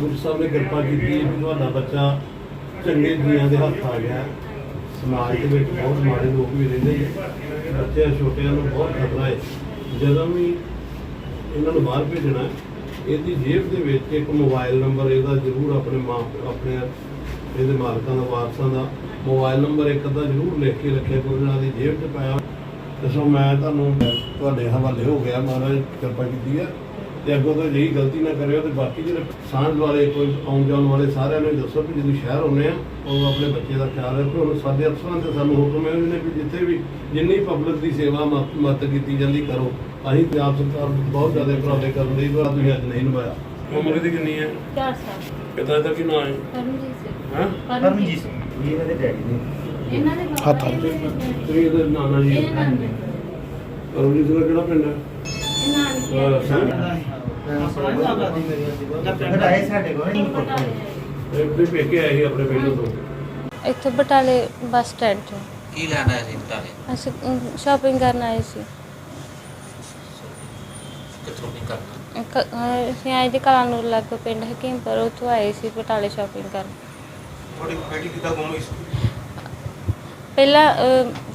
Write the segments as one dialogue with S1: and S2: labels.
S1: ਗੁਰੂ ਸਾਹਿਬ ਨੇ ਕਿਰਪਾ ਕੀਤੀ ਹੈ ਵੀ ਤੁਹਾਡਾ ਬੱਚਾ ਚੰਗੇ ਜੀਆਂ ਦੇ ਹੱਥ ਆ ਗਿਆ। ਸਮਾਜ ਦੇ ਵਿੱਚ ਬਹੁਤ ਮਾੜੇ ਲੋਕ ਵੀ ਰਹਿੰਦੇ ਨੇ। ਬੱਚਿਆਂ, ਛੋਟਿਆਂ ਨੂੰ ਬਹੁਤ ਖਤਰਾ ਹੈ। ਜਦੋਂ ਵੀ ਇਹਨਾਂ ਨੂੰ ਬਾਹਰ ਭੇਜਣਾ ਇਹਦੀ ਜੇਬ ਦੇ ਵਿੱਚ ਇੱਕ ਮੋਬਾਈਲ ਨੰਬਰ ਇਹਦਾ ਜ਼ਰੂਰ ਆਪਣੇ ਮਾਂ, ਆਪਣੇ ਇਹਦੇ ਮਾਲਕਾਂ ਦਾ, ਵਾਰਸਾਂ ਦਾ ਮੋਬਾਈਲ ਨੰਬਰ ਇੱਕ ਅੱਧਾ ਜ਼ਰੂਰ ਲਿਖ ਕੇ ਰੱਖਿਆ ਕਰੋ ਇਹਨਾਂ ਦੀ ਜੇਬ 'ਚ ਪਾਇਆ ਤੇ ਸੋ ਮੈਂ ਤੁਹਾਨੂੰ, ਤੁਹਾਡੇ ਹਵਾਲੇ ਹੋ ਗਿਆ ਮਹਾਰਾਜ, ਕਿਰਪਾ ਕੀਤੀ ਹੈ। ਤੇ ਅੱਗੋਂ ਤੋਂ ਜਿਹੀ ਗਲਤੀ ਨਾ ਕਰਿਓ ਤੇ ਬਾਕੀ ਜਿਹੜੇ ਸਾਂਝ ਵਾਲੇ ਕੋਈ ਆਉਣ ਜਾਣ ਵਾਲੇ ਸਾਰਿਆਂ ਨੂੰ ਦੱਸੋ ਕਿ ਜਦੋਂ ਸ਼ਹਿਰ ਆਉਂਦੇ ਆ ਉਹ ਆਪਣੇ ਬੱਚੇ ਦਾ ਖਿਆਲ ਰੱਖੋ। ਹੁਣ ਸਾਡੇ ਅਫਸਰਾਂ ਤੇ ਸਾਨੂੰ ਹੁਕਮ ਹੈ ਉਹਨੇ ਵੀ ਜਿੱਥੇ ਵੀ ਜਿੰਨੀ ਪਬਲਿਕ ਦੀ ਸੇਵਾ ਮ- ਮਦਦ ਕੀਤੀ ਜਾਂਦੀ ਕਰੋ। ਅਸੀਂ ਪੰਜਾਬ ਸਰਕਾਰ ਨੂੰ ਬਹੁਤ ਜ਼ਿਆਦਾ ਉਪਰਾਲੇ ਕਰਨ ਲਈ ਪਰ ਤੁਸੀਂ ਅੱਜ ਨਹੀਂ ਨਿਭਾਇਆ। ਉਮਰ ਦੀ ਕਿੰਨੀ ਹੈ?
S2: ਚਾਰ ਸਾਲ।
S1: ਪਿਤਾ ਦਾ ਕੀ ਨਾਮ ਹੈ?
S2: ਪਰਮਜੀਤ ਸਿੰਘ।
S1: ਹਾਂ?
S2: ਪਰਮਜੀਤ ਸਿੰਘ।
S3: ਇਹਨਾਂ ਦੇ ਡੈਡੀ ਨੇ।
S2: ਇਹਨਾਂ ਦੇ
S4: ਹੱਥਾਂ
S2: ਇਹਨਾਂ ਦੇ ਬੇਟੇ।
S1: ਤੇ ਇਹਦਾ ਨਾਨਾ ਜੀ
S2: ਦੇ
S1: ਪਰਮਜੀਤ ਦਾ ਕਿਹੜਾ ਪਿੰਡ ਹੈ?
S2: ਇਹ ਨਾਨਕੇ
S3: ਸਾਡੇ ਕੋਲ ਨਹੀਂ
S1: ਪੇਕੇ ਆਏ ਸੀ ਆਪਣੇ ਪਿੰਡ ਤੋਂ
S5: ਇੱਥੇ ਬਟਾਲੇ ਬੱਸ ਸਟੈਂਡ 'ਚ
S6: ਕੀ ਲੈਣਾ ਹੈ ਸੀ ਬਟਾਲੇ?
S5: ਅਸੀਂ ਸ਼ਾਪਿੰਗ ਕਰਨ ਆਏ ਸੀ।
S6: ਕਿੱਥੋਂ ਨਹੀਂ ਕਰਨਾ
S5: ਕ- ਅਹ ਅਸੀਂ ਆਏ ਦੇ ਕਲਾਨੂਰ ਲੱਗ ਪਿੰਡ ਹਕੀਮਪੁਰ ਉੱਥੋਂ ਆਏ ਸੀ ਬਟਾਲੇ ਸ਼ਾਪਿੰਗ ਕਰਨ।
S7: ਤੁਹਾਡੀ ਬੇਟੀ ਕਿੱਦਾਂ ਗੁੰਮ ਹੋਈ ਸੀ?
S5: ਪਹਿਲਾਂ ਅਹ,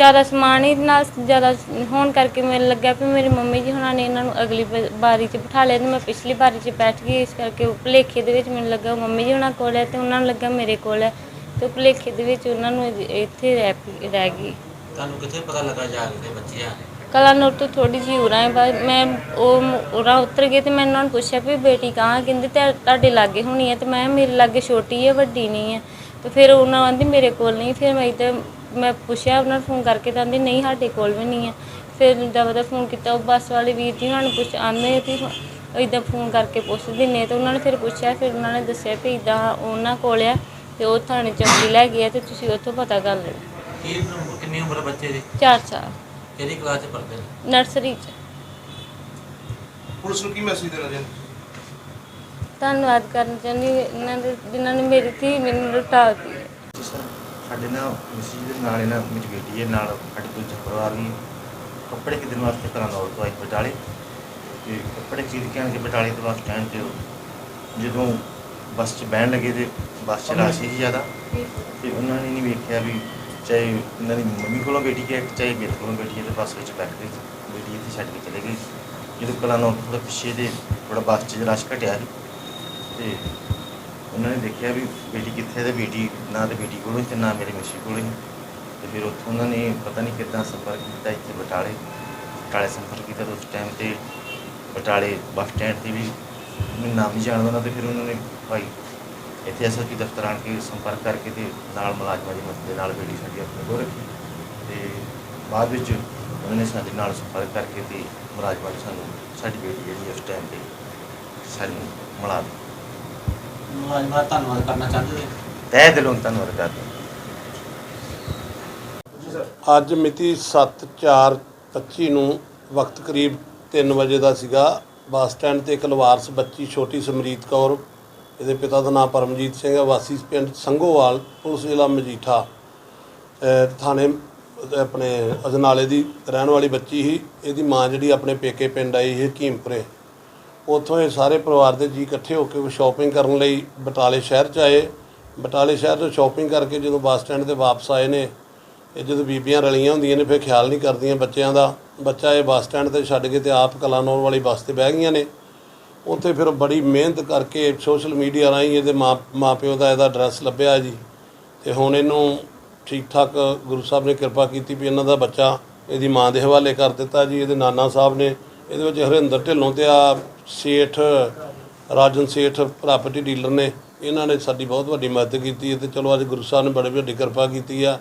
S5: ਜ਼ਿਆਦਾ ਸਮਾਨ ਹੀ ਨਾਲ ਜ਼ਿਆਦਾ ਹੋਣ ਕਰਕੇ ਮੈਨੂੰ ਲੱਗਿਆ ਵੀ ਮੇਰੀ ਮੰਮੀ ਜੀ ਹੁਣਾਂ ਨੇ ਇਹਨਾਂ ਨੂੰ ਅਗਲੀ ਬ- ਬਾਰੀ 'ਚ ਬਿਠਾ ਲਿਆ ਤੇ ਮੈਂ ਪਿਛਲੀ ਬਾਰੀ 'ਚ ਬੈਠ ਗਈ ਇਸ ਕਰਕੇ ਉਹ ਭੁਲੇਖੇ ਦੇ ਵਿੱਚ ਮੈਨੂੰ ਲੱਗਾ ਉਹ ਮੰਮੀ ਜੀ ਹੁਣਾਂ ਕੋਲ ਹੈ ਤੇ ਉਹਨਾਂ ਨੂੰ ਲੱਗਾ ਮੇਰੇ ਕੋਲ ਹੈ ਤੇ ਉਹ ਭੁਲੇਖੇ ਦੇ ਵਿੱਚ ਉਹਨਾਂ ਨੂੰ ਇ- ਇੱਥੇ ਰਹਿ ਪਈ- ਰਹਿ ਗਈ।
S6: ਤੁਹਾਨੂੰ ਕਿੱਥੇ ਪਤਾ ਲੱਗਾ ਜਾ ਕੇ ਬੱਚੇ ਆ
S5: ਕਲਾਨੂਰ ਤੋਂ ਥੋੜੀ ਜਿਹੀ ਉਰਾਂ ਹੈ ਬਾਅਦ ਮੈਂ ਉਹ ਮ- ਉਰਾਂ ਉਤਰ ਗਈ ਤੇ ਮੈਂ ਉਹਨਾਂ ਨੂੰ ਪੁੱਛਿਆ ਵੀ ਬੇਟੀ ਕਹਾਂ ਕਹਿੰਦੇ ਤੇ ਤੁਹਾਡੇ ਲਾਗੇ ਹੋਣੀ ਹੈ ਤੇ ਮੈਂ ਕਿਹਾ ਮੇਰੇ ਲਾਗੇ ਛੋਟੀ ਹੈ ਵੱਡੀ ਨਹੀਂ ਹੈ। ਤੇ ਫਿਰ ਉਹਨਾਂ ਆਂਦੀ ਮੇਰੇ ਕੋਲ ਨਹੀਂ ਫਿਰ ਮੈਂ ਇੱਧਰ ਮੈਂ ਪੁੱਛਿਆ ਉਹਨਾਂ ਨੂੰ ਫੋਨ ਕਰਕੇ ਤਾਂ ਆਂਦੀ ਨਹੀਂ ਸਾਡੇ ਕੋਲ ਵੀ ਨਹੀਂ ਹੈ। ਫਿਰ ਦਵਾ ਦਾ ਫੋਨ ਕੀਤਾ ਉਹ ਬੱਸ ਵਾਲੇ ਵੀਰ ਜੀ ਉਹਨਾਂ ਨੂੰ ਪੁੱਛ ਆਂਦੇ ਵੀ ਇਦਾਂ ਫੋਨ ਕਰਕੇ ਪੁੱਛ ਦਿੰਨੇ ਤੇ ਉਹਨਾਂ ਨੇ ਫਿਰ ਪੁੱਛਿਆ ਫਿਰ ਉਹਨਾਂ ਨੇ ਦੱਸਿਆ ਵੀ ਇਦਾਂ ਉਹਨਾਂ ਕੋਲ ਆ ਤੇ ਉਹ ਥਾਣੇ ਚੌਂਕੀ ਲੈ ਗਏ ਆ ਤੇ ਤੁਸੀਂ ਉੱਥੋਂ ਪਤਾ ਕਰ
S6: ਕੀ ਉਮਰ- ਕਿੰਨੀ ਉਮਰ ਬੱਚੇ ਦੀ?
S5: 4 ਸਾਲ।
S6: ਕਿਹੜੀ ਕਲਾਸ ਚ ਪੜ੍ਹਦੇ ਨੇ?
S5: ਨਰਸਰੀ 'ਚ।
S7: ਪੁਲਿਸ ਨੂੰ ਕੀ ਮੈਸੇਜ ਦੇਣਾ ਚਾਹੁੰਦੇ?
S5: ਧੰਨਵਾਦ ਕਰਨਾ ਚਾਹੁੰਦੀ ਹਾਂ। ਇਹਨਾਂ ਦੇ ਜਿਨ੍ਹਾਂ ਨੇ ਮੇਰੀ ਧੀ ਮੈਨੂੰ ਲੁਟਾ ਦਿੱਤੀ
S3: ਸਾਡੇ ਨਾਲ ਮਿਸੀ ਦੇ ਨਾਲ ਇਹਨਾਂ ਮੇਰੀ ਬੇਟੀ ਹੈ, ਨਾਲ ਸਾਡੇ ਦੂਜਾ ਪਰਿਵਾਰ ਵੀ ਕੱਪੜੇ ਖਰੀਦਣ ਵਾਸਤੇ ਘਰਾਂ ਕਰਾਂਦੌੜ ਤੋਂ ਆਏ ਬਟਾਲੇ। ਤੇ ਕੱਪੜੇ ਖਰੀਦ ਕੇ ਆਣ ਕੇ ਬਟਾਲੇ ਤੋਂ ਬੱਸ ਸਟੈਂਡ ਤੇ ਜਦੋਂ ਬੱਸ 'ਚ ਬਹਿਣ ਲੱਗੇ ਤੇ ਬੱਸ 'ਚ ਰਸ਼ ਸੀ ਜ਼ਿਆਦਾ। ਤੇ ਉਹਨਾਂ ਨੇ ਨਹੀਂ ਵੇਖਿਆ ਵੀ ਚਾਹੇ ਇਹਨਾਂ ਦੀ ਮੰਮੀ ਕੋਲੋਂ ਬੇਟੀ ਹੈ, ਚਾਹੇ ਮੇਰੇ ਕੋਲੋਂ ਬੇਟੀ ਹੈ, ਤੇ ਬੱਸ ਵਿੱਚ ਬੈਠ ਗਈ ਬੇਟੀ ਇੱਥੇ ਛੱਡ ਕੇ ਚਲੇ ਗਈ ਜਦੋਂ ਕਲਾਨੌਰ ਥੋੜਾ ਪਿੱਛੇ ਦੇ ਥੋੜਾ ਬੱਸ 'ਚ ਰਸ਼ ਘਟਿਆ ਸੀ। ਤੇ ਉਹਨਾਂ ਨੇ ਦੇਖਿਆ ਵੀ ਬੇਟੀ ਕਿੱਥੇ ਹੈ ਤੇ ਬੇਟੀ, ਨਾ ਤੇ ਬੇਟੀ ਕੋਲੋਂ ਸੀ ਤੇ ਨਾ ਮੇਰੇ ਮਿਸੀ ਕੋਲੋਂ ਸੀ ਤੇ ਫਿਰ ਉੱਥੋਂ ਉਹਨਾਂ ਨੇ ਪਤਾ ਨਹੀਂ ਕਿੱਦਾਂ ਸੰਪਰਕ ਕੀਤਾ ਇੱਥੇ ਬਟਾਲੇ ਬਟਾਲੇ ਸੰਪਰਕ ਕੀਤਾ ਤੇ ਉਸ ਟਾਈਮ ਤੇ ਬਟਾਲੇ ਬੱਸ ਸਟੈਂਡ ਤੇ ਵੀ ਮੈਨੂੰ ਨਾਮ ਨਹੀਂ ਜਾਣਦਾ ਉਹਨਾਂ ਤੇ ਫਿਰ ਉਹਨਾਂ ਨੇ ਭਾਈ ਇੱਥੇ ਐਸਐਸਪੀ ਦਫ਼ਤਰ ਆਣ ਕੇ ਸੰਪਰਕ ਕਰਕੇ ਤੇ ਨਾਲ ਮੁਲਾਜ਼ਮਾਂ ਦੀ ਮਦਦ ਦੇ ਨਾਲ ਬੇਟੀ ਸਾਡੀ ਆਪਣੇ ਕੋਲ ਰੱਖੀ। ਤੇ ਬਾਅਦ ਵਿੱਚ ਉਹਨਾਂ ਨੇ ਸਾਡੇ ਨਾਲ ਸੰਪਰਕ ਕਰਕੇ ਤੇ ਮੁਲਾਜ਼ਮਾਂ ਨੇ ਸਾਨੂੰ, ਸਾਡੀ ਬੇਟੀ ਜਿਹੜੀ ਉਸ ਟਾਈਮ ਤੇ ਸਾਨੂੰ ਮਿਲਾ ਦਿੱਤੀ।
S6: ਦਾ ਧੰਨਵਾਦ ਕਰਨਾ ਚਾਹੁੰਦੇ ਨੇ
S3: ਤਹਿ ਦਿਲੋਂ ਧੰਨਵਾਦ ਕਰਦੇ। ਹਾਂ
S1: ਅੱਜ ਮਿਤੀ 7/4/25 ਨੂੰ ਵਕਤ ਕਰੀਬ 3 ਵਜੇ ਦਾ ਸੀਗਾ। ਬੱਸ ਸਟੈਂਡ ਤੇ ਇੱਕ ਲਵਾਰਸ ਬੱਚੀ ਛੋਟੀ ਸਮਰੀਤ ਕੌਰ ਇਹਦੇ ਪਿਤਾ ਦਾ ਨਾਮ ਪਰਮਜੀਤ ਸਿੰਘ ਹੈ ਵਾਸੀ ਪਿੰਡ ਸੰਘੋਵਾਲ ਪੁਲਿਸ ਜ਼ਿਲ੍ਹਾ ਮਜੀਠਾ। ਅਹ ਥਾਣੇ ਅਹ ਆਪਣੇ ਅਜਨਾਲੇ ਦੀ ਰਹਿਣ ਵਾਲੀ ਬੱਚੀ ਸੀ। ਇਹਦੀ ਮਾਂ ਜਿਹੜੀ ਆਪਣੇ ਪੇਕੇ ਪਿੰਡ ਆਈ ਸੀ ਹਕੀਮਪੁਰੇ ਉੱਥੋਂ ਇਹ ਸਾਰੇ ਪਰਿਵਾਰ ਦੇ ਜੀ ਇਕੱਠੇ ਹੋ ਕੇ ਸ਼ਾਪਿੰਗ ਕਰਨ ਲਈ ਬਟਾਲੇ ਸ਼ਹਿਰ ਚ ਆਏ। ਬਟਾਲੇ ਸ਼ਹਿਰ ਤੋਂ ਸ਼ਾਪਿੰਗ ਕਰਕੇ ਜਦੋਂ ਬੱਸ ਸਟੈਂਡ ਤੇ ਵਾਪਸ ਆਏ ਨੇ, ਇਹ ਜਦੋਂ ਬੀਬੀਆਂ ਰਲੀਆਂ ਹੁੰਦੀਆਂ ਨੇ, ਫਿਰ ਖਿਆਲ ਨਹੀਂ ਕਰਦੀਆਂ ਬੱਚਿਆਂ ਦਾ। ਬੱਚਾ ਇਹ ਬੱਸ ਸਟੈਂਡ ਤੇ ਛੱਡ ਕੇ ਤੇ ਆਪ ਕਲਾਨੌਰ ਵਾਲੀ ਬੱਸ ਤੇ ਬਹਿ ਗਈਆਂ ਨੇ। ਉੱਥੇ ਫਿਰ ਬੜੀ ਮਿਹਨਤ ਕਰਕੇ ਸੋਸ਼ਲ ਮੀਡੀਆ ਰਾਹੀਂ ਇਹਦੇ ਮਾਂ, ਮਾਪਿਓ ਦਾ ਇਹਦਾ ਐਡਰੈਸ ਲੱਭਿਆ ਜੀ। ਤੇ ਹੁਣ ਇਹਨੂੰ ਠੀਕ ਠਾਕ ਗੁਰੂ ਸਾਹਿਬ ਨੇ ਕਿਰਪਾ ਕੀਤੀ ਵੀ ਇਹਨਾਂ ਦਾ ਬੱਚਾ ਇਹਦੀ ਮਾਂ ਦੇ ਹਵਾਲੇ ਕਰ ਦਿੱਤਾ ਜੀ। ਇਹਦੇ ਨਾਨਾ ਸਾਹਿਬ ਨੇ ਇਹਦੇ ਵਿੱਚ ਹਰਿੰਦਰ ਢਿੱਲੋਂ ਤੇ ਆ ਸੇਠ ਰਾਜਨ ਸੇਠ ਪ੍ਰਾਪਰਟੀ ਡੀਲਰ ਨੇ। ਇਹਨਾਂ ਨੇ ਸਾਡੀ ਬਹੁਤ ਵੱਡੀ ਮਦਦ ਕੀਤੀ ਹੈ ਤੇ ਚਲੋ ਅੱਜ ਗੁਰੂ ਸਾਹਿਬ ਨੇ ਬੜੀ ਵੱਡੀ ਕਿਰਪਾ ਕੀਤੀ ਆ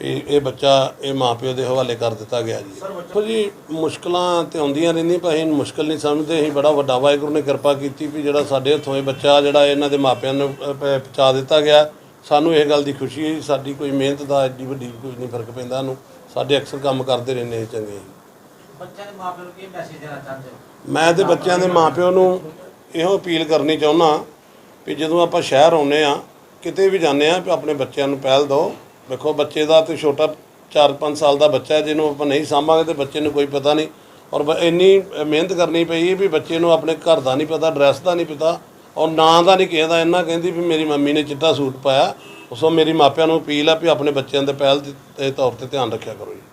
S1: ਇਹ ਇਹ ਬੱਚਾ ਇਹ ਮਾਪਿਓ ਦੇ ਹਵਾਲੇ ਕਰ ਦਿੱਤਾ ਗਿਆ ਜੀ। ਦੇਖੋ ਜੀ ਮੁਸ਼ਕਲਾਂ ਤੇ ਆਉਂਦੀਆਂ ਰਹਿੰਦੀਆਂ ਪਰ ਅਸੀਂ ਮੁਸ਼ਕਲ ਨਹੀਂ ਸਮਝਦੇ। ਅਸੀਂ ਬੜਾ ਵੱਡਾ ਵਾਹਿਗੁਰੂ ਨੇ ਕਿਰਪਾ ਕੀਤੀ ਵੀ ਜਿਹੜਾ ਸਾਡੇ ਹੱਥੋਂ ਇਹ ਬੱਚਾ ਜਿਹੜਾ ਇਹਨਾਂ ਦੇ ਮਾਪਿਆਂ ਨੂੰ ਪਹੁੰਚਾ ਦਿੱਤਾ ਗਿਆ ਸਾਨੂੰ ਇਹ ਗੱਲ ਦੀ ਖੁਸ਼ੀ ਹੈ ਜੀ, ਸਾਡੀ ਕੋਈ ਮਿਹਨਤ ਦਾ ਐਡੀ ਵੱਡੀ ਕੋਈ ਨਹੀਂ ਫ਼ਰਕ ਪੈਂਦਾ ਸਾਨੂੰ। ਸਾਡੇ ਅਕਸਰ ਕੰਮ ਕਰਦੇ ਰਹਿੰਦੇ ਅਸੀਂ ਚੰਗੇ
S6: ਬੱਚਿਆਂ ਦੇ ਮਾਪਿਆਂ ਨੂੰ ਕੀ ਮੈਸੇਜ ਦੇਣਾ ਚਾਹੁੰਦੇ ਹੋ?
S1: ਮੈਂ ਤੇ ਬੱਚਿਆਂ ਦੇ ਮਾਪਿਓ ਨੂੰ ਇਹੋ ਅਪੀਲ ਕਰਨੀ ਚਾਹੁੰਦਾ ਵੀ ਜਦੋਂ ਆਪਾਂ ਸ਼ਹਿਰ ਆਉਨੇ ਆ ਕਿਤੇ ਵੀ ਜਾਂਦੇ ਆ ਵੀ ਆਪਣੇ ਬੱਚਿਆਂ ਨੂੰ ਪਹਿਲ ਦਿਓ। ਵੇਖੋ ਬੱਚੇ ਦਾ ਤੇ ਛੋਟਾ 4-5 ਸਾਲ ਦਾ ਬੱਚਾ ਜਿਹਨੂੰ ਆਪਾਂ ਨਹੀਂ ਸਾਂਭਾਂਗੇ ਤੇ ਬੱਚੇ ਨੂੰ ਕੋਈ ਪਤਾ ਨਹੀਂ। ਔਰ ਇੰਨੀ ਮਿਹਨਤ ਕਰਨੀ ਪਈ ਵੀ ਬੱਚੇ ਨੂੰ ਆਪਣੇ ਘਰ ਦਾ ਨਹੀਂ ਪਤਾ, ਡਰੈਸ ਦਾ ਨਹੀਂ ਪਤਾ, ਔਰ ਨਾਂ ਦਾ ਨਹੀਂ ਕਿਸੇ ਦਾ ਇਹਨਾਂ ਕਹਿੰਦੀ ਵੀ ਮੇਰੀ ਮੰਮੀ ਨੇ ਚਿੱਟਾ ਸੂਟ ਪਾਇਆ। ਉਸੋਂ ਮੇਰੀ ਮਾਪਿਆਂ ਨੂੰ ਅਪੀਲ ਆ ਵੀ ਆਪਣੇ ਬੱਚਿਆਂ ਦੇ ਪਹਿਲ ਦੇ ਤੌਰ ਤੇ ਧਿਆਨ ਰੱਖਿਆ ਕਰੋ ਜੀ।